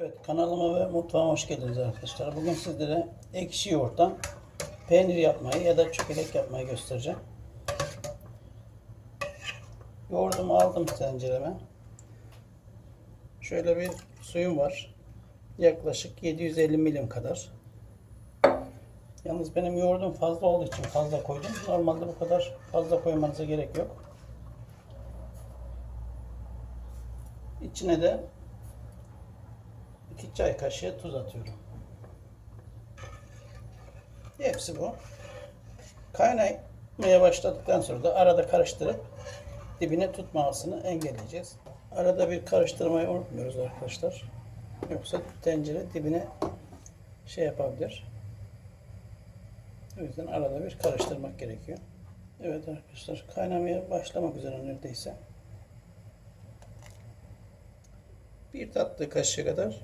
Evet kanalıma ve mutfağıma hoş geldiniz arkadaşlar. Bugün sizlere ekşi yoğurttan peynir yapmayı ya da çökelek yapmayı göstereceğim. Yoğurdumu aldım tencereme. Şöyle bir suyum var. Yaklaşık 750 milim kadar. Yalnız benim yoğurdum fazla olduğu için fazla koydum. Normalde bu kadar fazla koymanıza gerek yok. İçine de 2 çay kaşığı tuz atıyorum. Hepsi bu. Kaynamaya başladıktan sonra da arada karıştırıp dibine tutmamasını engelleyeceğiz. Arada bir karıştırmayı unutmuyoruz arkadaşlar. Yoksa tencere dibine şey yapabilir. O yüzden arada bir karıştırmak gerekiyor. Evet arkadaşlar kaynamaya başlamak üzere neredeyse. Bir tatlı kaşığı kadar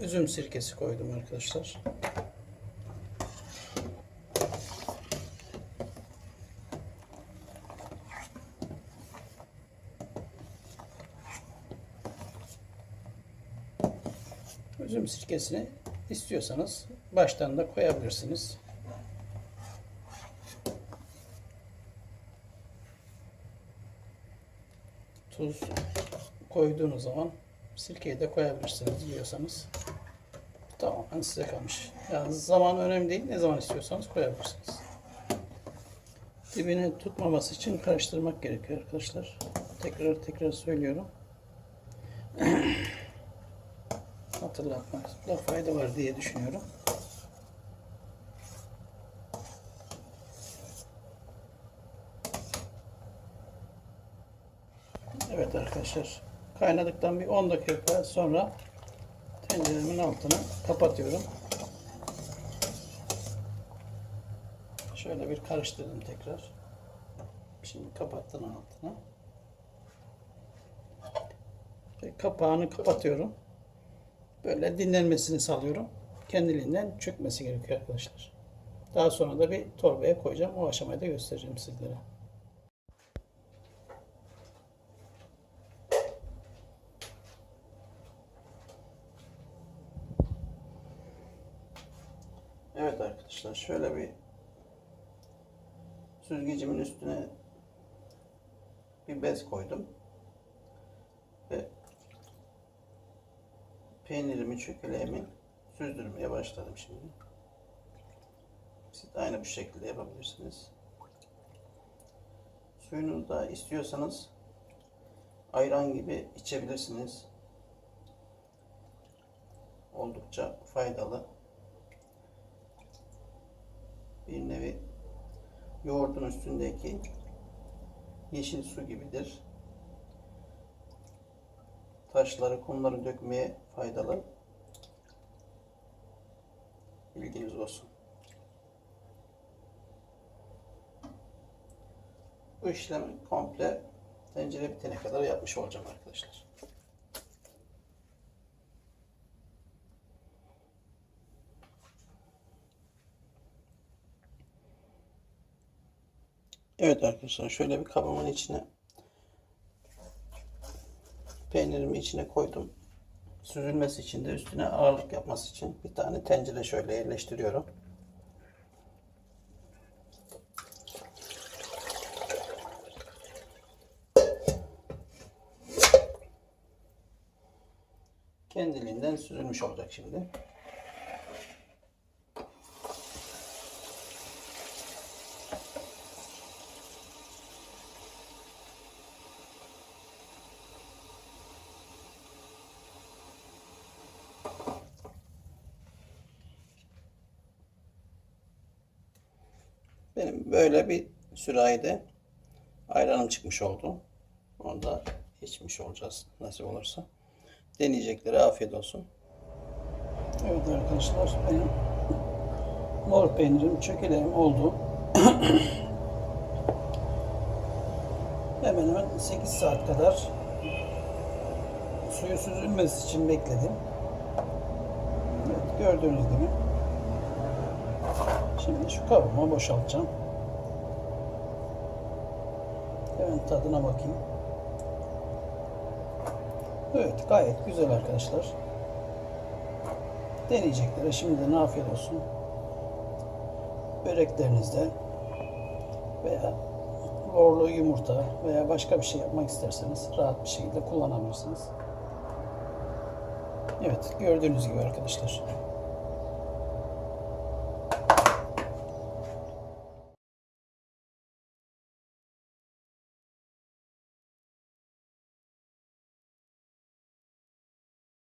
üzüm sirkesi koydum arkadaşlar. Üzüm sirkesini istiyorsanız baştan da koyabilirsiniz. Tuz koyduğunuz zaman sirkeyi de koyabilirsiniz diyorsanız. Tamamen size kalmış. Yani zaman önemli değil. Ne zaman istiyorsanız koyabilirsiniz. Dibini tutmaması için karıştırmak gerekiyor arkadaşlar. Tekrar tekrar söylüyorum. Hatırlatmakta fayda var diye düşünüyorum. Evet arkadaşlar. Kaynadıktan bir 10 dakika sonra tenceremin altını kapatıyorum. Şöyle bir karıştırdım tekrar. Şimdi kapattım altını. Ve kapağını kapatıyorum. Böyle dinlenmesini sağlıyorum. Kendiliğinden çökmesi gerekiyor arkadaşlar. Daha sonra da bir torbaya koyacağım. O aşamayı da göstereceğim sizlere. Evet arkadaşlar şöyle bir süzgecimin üstüne bir bez koydum. Ve peynirimi, çökeleğimi süzdürmeye başladım şimdi. Siz de aynı bu şekilde yapabilirsiniz. Suyunu da istiyorsanız ayran gibi içebilirsiniz. Oldukça faydalı. Bir nevi yoğurdun üstündeki yeşil su gibidir. Taşları, kumları dökmeye faydalı. Bilginiz olsun. Bu işlemi komple tencere bitene kadar yapmış olacağım arkadaşlar. Evet arkadaşlar şöyle bir kabımın içine peynirimi içine koydum. Süzülmesi için de üstüne ağırlık yapması için bir tane tencere şöyle yerleştiriyorum. Kendiliğinden süzülmüş olacak şimdi. Benim böyle bir sürahide ayranım çıkmış oldu. Onu da içmiş olacağız nasip olursa. Deneyeceklere afiyet olsun. Evet arkadaşlar benim mor peynirim çökeleğim oldu. hemen hemen 8 saat kadar suyu süzülmesi için bekledim. Evet gördüğünüz gibi Şimdi şu kabıma boşaltacağım. Hemen tadına bakayım. Evet gayet güzel arkadaşlar. Deneyeceklere şimdiden afiyet olsun. Böreklerinizde veya lorlu yumurta veya başka bir şey yapmak isterseniz rahat bir şekilde kullanabilirsiniz. Evet gördüğünüz gibi arkadaşlar.